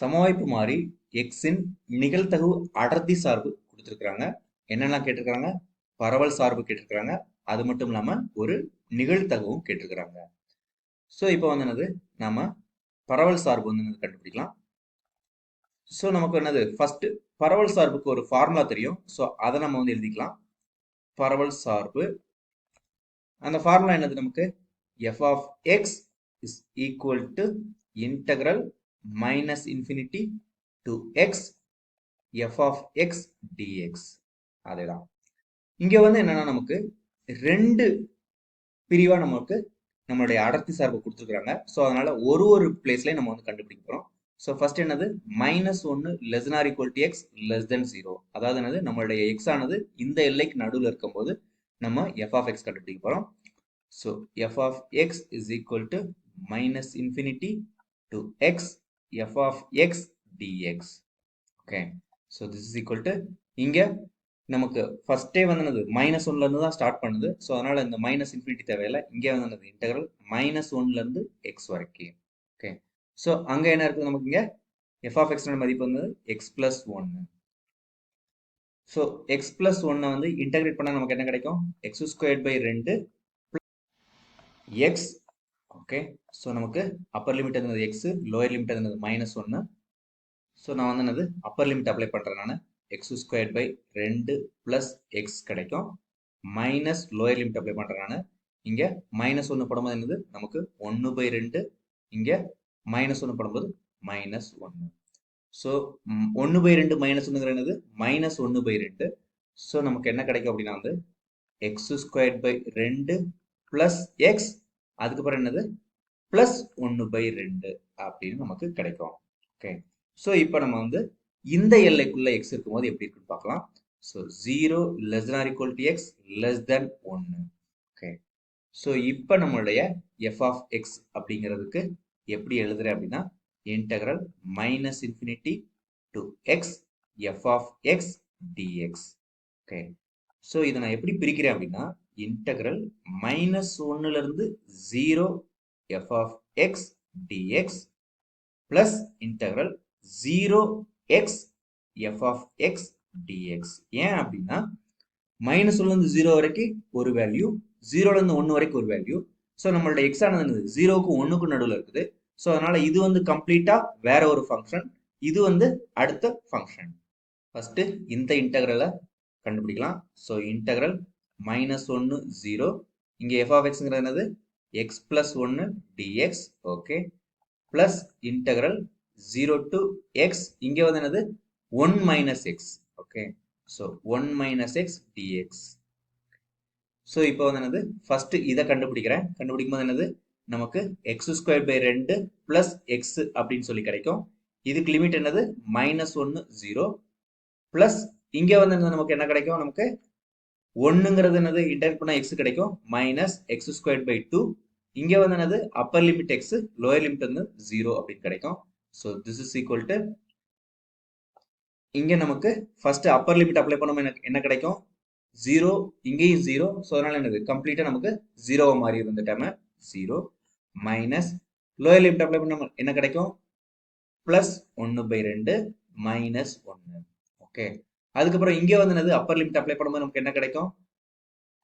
சமவாய்ப்பு மாறி எக்ஸின் நிகழ்த்தகு அடர்த்தி சார்பு கொடுத்துருக்குறாங்க. என்னெல்லாம் கேட்டிருக்கிறாங்க? பரவல் சார்பு கேட்டிருக்கிறாங்க. அது மட்டும் இல்லாமல் ஒரு நிகழ்தகவும் கேட்டிருக்கிறாங்க. ஸோ இப்போ வந்து என்னது? நம்ம பரவல் சார்பு வந்து என்னது கண்டுபிடிக்கலாம். ஸோ நமக்கு என்னது? ஃபர்ஸ்ட் பரவல் சார்புக்கு ஒரு ஃபார்முலா தெரியும். ஸோ அதை நம்ம வந்து எழுதிக்கலாம். பரவல் சார்பு. அந்த ஃபார்முலா என்னது நமக்கு? F of x is equal to integral minus infinity to x f of x dx. அதேதான். இங்க வந்து என்னன்னா நமக்கு ரெண்டு பிரிவா நமக்கு நம்மளுடைய அடர்த்தி சார்பு கொடுத்துருக்குறாங்க. ஸோ அதனால ஒரு ஒரு பிளேஸ்லயும் நம்ம வந்து கண்டுபிடிக்க போறோம். ஸோ ஃபர்ஸ்ட் என்னது? மைனஸ் ஒன்று less or equal to x less than zero அதாவது என்னது? நம்மளுடைய எக்ஸ் ஆனது இந்த எல்லைக்கு நடுவில் இருக்கும்போது நம்ம எஃப் ஆஃப் எக்ஸ் கண்டுபிடிக்க போறோம். So f of x is equal to minus infinity to x f of x dx okay so this is equal to இங்கே நமக்கு ஃபஸ்ட்டே வந்து மைனஸ் ஒன்லேருந்து தான் ஸ்டார்ட் பண்ணுது. ஸோ அதனால் இந்த மைனஸ் இன்ஃபினிட்டி தேவையில்லை. இங்கே வந்து என்னது மைனஸ் ஒன்லேருந்து எக்ஸ் வரைக்கும். ஓகே ஸோ அங்கே என்ன இருக்குது நமக்கு இங்கே? எஃப் ஆஃப் எக்ஸ் மதிப்பு வந்து எக்ஸ் ப்ளஸ் ஒன்னு ஸோ எக்ஸ் ப்ளஸ் ஒன்னை வந்து இன்டகிரேட் பண்ணால் நமக்கு என்ன கிடைக்கும்? எக்ஸ் ஸ்கொயர் பை ரெண்டு எக்ஸ் ஓகே ஸோ நமக்கு அப்பர் லிமிட் இருந்தது எக்ஸ் லோயர் லிமிட் இருந்தது மைனஸ் ஒன்று ஸோ நான் வந்து என்னது அப்பர் லிமிட் அப்ளை பண்ணுறேன் நான் எக்ஸ் ஸ்கொயர் பை ரெண்டு ப்ளஸ் எக்ஸ் கிடைக்கும். மைனஸ் லோயர் லிமிட் அப்ளை பண்ணுறேன் நான் இங்கே மைனஸ் ஒன்று படும்போது என்னது? நமக்கு ஒன்று பை ரெண்டு. இங்கே மைனஸ் ஒன்று படும்போது மைனஸ் ஒன்று ஸோ ஒன்று பை ரெண்டு மைனஸ் ஒன்றுங்கிற என்னது? மைனஸ் ஒன்று பை ரெண்டு. ஸோ நமக்கு என்ன கிடைக்கும் அப்படின்னா வந்து எக்ஸ் ஸ்கொயர் பை ரெண்டு ப்ளஸ் எக்ஸ் அதுக்கப்புறம் என்னது? ப்ளஸ் ஒன்று பை ரெண்டு அப்படின்னு நமக்கு கிடைக்கும். ஓகே ஸோ இப்போ நம்ம வந்து இந்த எல்லைக்குள்ள எக்ஸ் இருக்கும்போது எப்படி இருக்குன்னு பார்க்கலாம். So zero less or equal to x less than ஒன்று ஓகே ஸோ இப்போ நம்மளுடைய எஃப் ஆஃப் எக்ஸ் அப்படிங்கிறதுக்கு எப்படி எழுதுறேன் அப்படின்னா integral minus infinity to x f of x dx okay so இதை நான் எப்படி பிரிக்கிறேன் அப்படின்னா integral minus ஒன்னுலேருந்து zero f of x dx plus integral zero x f of x dx ஏன் அப்படின்னா மைனஸ் ஒன்லேருந்து ஜீரோ வரைக்கும் ஒரு வேல்யூ ஜீரோலேருந்து ஒன்று வரைக்கும் ஒரு வேல்யூ ஸோ நம்மளோட எக்ஸ் ஆனது ஜீரோக்கும் ஒன்றுக்கும் நடுவில் இருக்குது. ஸோ அதனால் இது வந்து கம்ப்ளீட்டாக வேற ஒரு ஃபங்க்ஷன் இது வந்து அடுத்த ஃபங்க்ஷன் ஃபஸ்ட்டு இந்த இன்டகிரலை கண்டுபிடிக்கலாம். ஸோ இன்டகிரல் மைனஸ் ஒன்று ஜீரோ இங்கே எஃப் ஆஃப் என்னது? எக்ஸ் பிளஸ் ஒன்று dx okay plus integral zero to x இங்கே வந்து என்னது? One minus x okay so one minus x dx so இப்போ வந்து என்னது? ஃபஸ்ட்டு இதை கண்டுபிடிக்கிறேன். கண்டுபிடிக்கும் போது என்னது? நமக்கு எக்ஸ் ஸ்கொயர் பை ரெண்டு பிளஸ் எக்ஸ் அப்படின்னு சொல்லி கிடைக்கும். இதுக்கு லிமிட் என்னது? மைனஸ் ஒன்று ஜீரோ பிளஸ் இங்கே வந்து நமக்கு என்ன கிடைக்கும்? நமக்கு ஒன்னுங்கிறது என்னது? இன்டெக்ட் பண்ணால் எக்ஸ் கிடைக்கும். Minus x square by two இங்கே வந்து என்னது? Upper limit x lower limit வந்து ஜீரோ அப்படின்னு கிடைக்கும். So this is equal to இங்கே நமக்கு ஃபர்ஸ்ட் அப்பர் லிமிட் அப்ளை பண்ணும் எனக்கு என்ன கிடைக்கும்? ஜீரோ இங்கேயும் ஜீரோ ஸோ அதனால என்னது? கம்ப்ளீட்டாக நமக்கு ஜீரோவை மாறி இருந்த time zero minus lower limit apply பண்ண என்ன கிடைக்கும்? பிளஸ் ஒன்று பை ரெண்டு. மைனஸ் ஒன்று ஓகே அதுக்கப்புறம் இங்கே வந்து என்னது அப்பர் லிமிட் அப்ளை பண்ணும்போது நமக்கு என்ன கிடைக்கும்?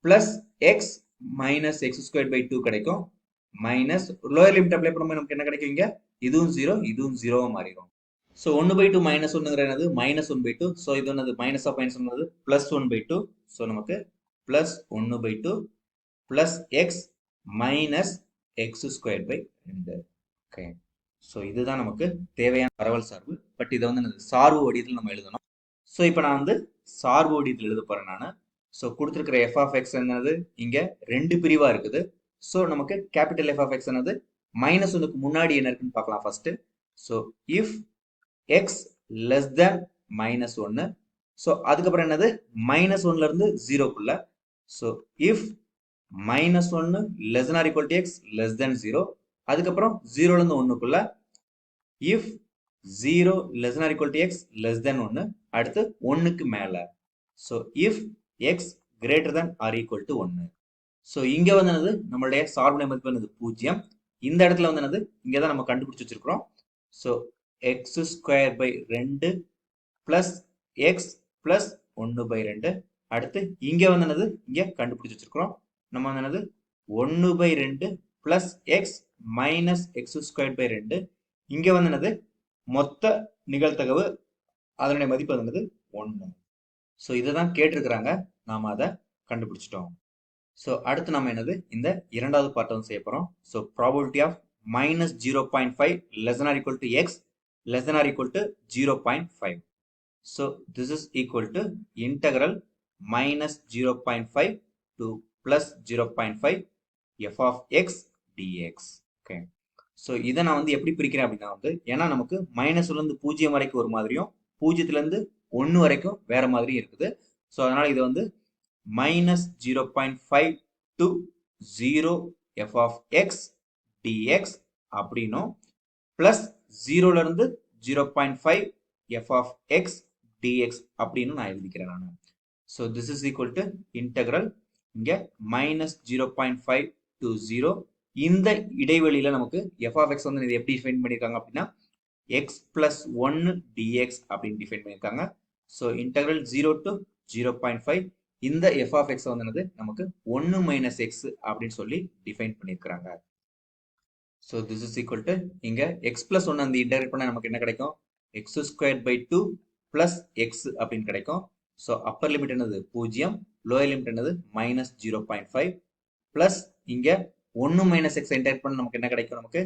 Plus x minus x square by two கிடைக்கும். மைனஸ் லோயர் லிமிட் அப்ளை பண்ணும்போது நமக்கு என்ன கிடைக்கும் இங்கே? இதுவும் ஜீரோ இதுவும் ஜீரோவாக மாறிடும். ஸோ ஒன்று பை டூ மைனஸ் ஒன்றுங்கிற என்னது? Minus one by two so இது என்னது? Minus of minus ஒன்றது plus one by two so நமக்கு பிளஸ் ஒன்று by two plus x minus x square by ரெண்டு. ஓகே ஸோ இதுதான் நமக்கு தேவையான பரவல் சார்பு. பட் இதை வந்து என்னது? சார்பு வடிவத்தில் நம்ம எழுதணும். ஸோ இப்போ நான் வந்து சார்பு வடிவத்தில் எழுத போகிறேன் நான். ஸோ கொடுத்துருக்கிற எஃப் ஆஃப் எக்ஸ் என்னது? இங்கே ரெண்டு பிரிவாக இருக்குது. ஸோ நமக்கு கேபிட்டல் எஃப் ஆஃப் எக்ஸ் என்னது? மைனஸ் ஒன்றுக்கு முன்னாடி என்ன இருக்குன்னு பார்க்கலாம் first so if x less than minus ஒன்று ஸோ அதுக்கப்புறம் என்னது? மைனஸ் ஒன்லேருந்து ஜீரோக்குள்ள ஸோ இஃப் மைனஸ் ஒன்று less or equal to x less than zero அதுக்கப்புறம் ஜீரோலேருந்து ஒன்றுக்குள்ள if zero less or equal to x less than ஒன்று அடுத்து ஒன்றுக்கு மேலே. So if x greater than or equal to ஒன்று ஸோ இங்கே வந்து என்னது நம்மளுடைய சார்புடைய மதிப்பு என்னது? பூஜ்ஜியம். இந்த இடத்துல வந்து என்னது இங்கே தான் நம்ம கண்டுபிடிச்சி வச்சிருக்கிறோம். ஸோ எக்ஸ் ஸ்கொயர் பை ரெண்டு ப்ளஸ் எக்ஸ் ப்ளஸ் ஒன்று பை ரெண்டு. அடுத்து இங்கே வந்து என்னது இங்கே கண்டுபிடிச்சி வச்சிருக்கிறோம். நம்ம வந்து என்னது ஒன்று பை ரெண்டு plus x minus x square by ரெண்டு. இங்கே வந்து என்னது மொத்த நிகழ்த்தகவு அதனுடைய மதிப்பு வந்து என்னது ஒன்று ஸோ இதை தான் கேட்டிருக்கிறாங்க நாம் அதை கண்டுபிடிச்சிட்டோம் ஸோ அடுத்து நம்ம என்னது இந்த இரண்டாவது பார்ட்டை வந்து செய்ய போகிறோம் so probability of minus zero point five less or equal to x less than or equal to 0.5. So this is equal to integral minus 0.5 to plus 0.5 f of x dx. Okay. So இதை நான் வந்து எப்படி பிரிக்கிறேன் அப்படின்னா வந்து ஏன்னா நமக்கு மைனஸ்லேருந்து பூஜ்ஜியம் வரைக்கும் ஒரு மாதிரியும் பூஜ்ஜியத்துலேருந்து ஒன்று வரைக்கும் வேற மாதிரி இருக்குது. ஸோ அதனால் இது வந்து minus zero point five to zero f of x dx அப்படின்னும் பிளஸ் ஜீரோலேருந்து zero point five f of x dx அப்படின்னு நான் எழுதிக்கிறேன் நான். So this is equal to integral இங்கே minus zero point five to zero இந்த இடைவெளியில் நமக்கு எஃப் ஆஃப் எக்ஸ் வந்து இது எப்படி டிஃபைன் பண்ணியிருக்காங்க அப்படின்னா எக்ஸ் பிளஸ் ஒன்று டிஎக்ஸ் அப்படின்னு டிஃபைன் பண்ணியிருக்காங்க. So integral zero to zero point five இந்த எஃப் ஆஃப் எக்ஸ் வந்து நமக்கு ஒன்று மைனஸ் எக்ஸ் அப்படின்னு சொல்லி டிஃபைன் பண்ணியிருக்கிறாங்க. So this is equal to இங்கே எக்ஸ் பிளஸ் ஒன்று அந்த இன்டெகிரேட் பண்ணால் நமக்கு என்ன கிடைக்கும்? X square by two plus x அப்படின்னு கிடைக்கும். ஸோ அப்பர் லிமிட் என்னது? பூஜ்ஜியம். லோயர் லிமிட் என்னது? Minus zero point five plus இங்கே ஒன்று மைனஸ் எக்ஸ் இன்டெகிரேட் பண்ண நமக்கு என்ன கிடைக்கும்? நமக்கு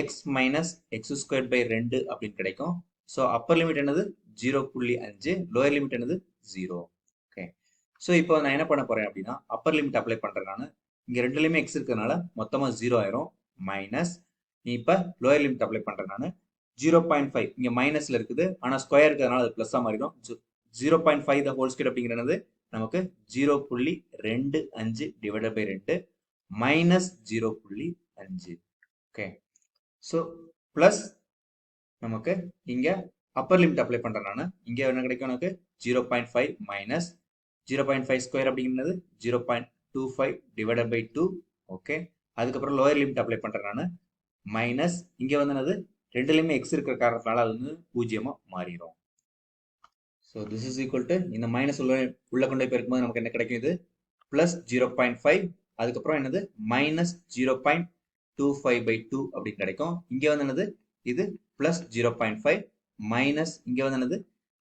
x minus x square by ரெண்டு அப்படின்னு கிடைக்கும். ஸோ அப்பர் லிமிட் என்னது? ஜீரோ புள்ளி அஞ்சு லோயர் லிமிட் என்னது? ஜீரோ ஓகே ஸோ இப்போ நான் என்ன பண்ண போறேன் அப்படின்னா அப்பர் லிமிட் அப்ளை பண்ணுறேன் நான். இங்கே ரெண்டுலேயுமே எக்ஸ் இருக்கிறதுனால மொத்தமாக ஜீரோ ஆயிரும். மைனஸ் நீ இப்போ லோயர் லிமிட் அப்ளை பண்ணுறேன் நான். ஜீரோ பாயிண்ட் ஃபைவ் இங்கே மைனஸில் இருக்குது. ஆனால் ஸ்கொயர் இருக்கிறதுனால அது ப்ளஸ்ஸாக மாறிடும். Zero point five the whole square அப்படிங்கிறது நமக்கு ஜீரோ புள்ளி ரெண்டு அஞ்சு டிவைட் பை ரெண்டு. மைனஸ் ஜீரோ புள்ளி அஞ்சு. ஓகே ஸோ ப்ளஸ் நமக்கு இங்கே அப்பர் லிமிட் அப்ளை பண்ணுறேன் நான். இங்கே என்ன கிடைக்கும் எனக்கு? Zero point five minus zero point five square அப்படிங்கிறது zero point two five divided by two okay அதுக்கப்புறம் லோயர் லிமிட் அப்ளை பண்ணுறேன் நான். மைனஸ் இங்கே வந்து என்னது? ரெண்டுலேயுமே எக்ஸ் இருக்கிற காரணத்தினால அது வந்து பூஜ்ஜியமாக மாறிடும் so this is equal to இந்த மைனஸ் உள்ள உள்ள கொண்டு போய் இருக்கும்போது நமக்கு என்ன கிடைக்கும் இது? ப்ளஸ் ஜீரோ பாயிண்ட் ஃபைவ் அதுக்கப்புறம் என்னது? Minus zero point two five by two அப்படின்னு கிடைக்கும். இங்கே வந்து என்னது? இது plus zero point five minus இங்கே வந்து என்னது?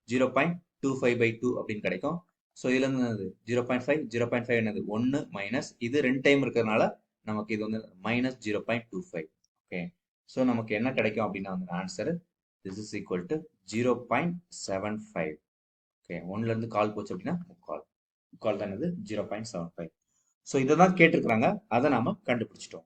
Zero point two five by two அப்படின்னு கிடைக்கும். ஸோ இதுல இருந்து என்னது? Zero point five zero point five என்னது? ஒன்று மைனஸ் இது ரெண்டு டைம் இருக்கிறதுனால நமக்கு இது வந்து minus zero point two five okay so நமக்கு என்ன கிடைக்கும் அப்படின்னா வந்து answer this is equal to zero point seven five okay ஒன்லேருந்து கால் போச்சு அப்படின்னா முக்கால். முக்கால் தான் என்னது? Zero point seven five so இதை தான் கேட்டிருக்கிறாங்க. அதை நாம கண்டுபிடிச்சிட்டோம்.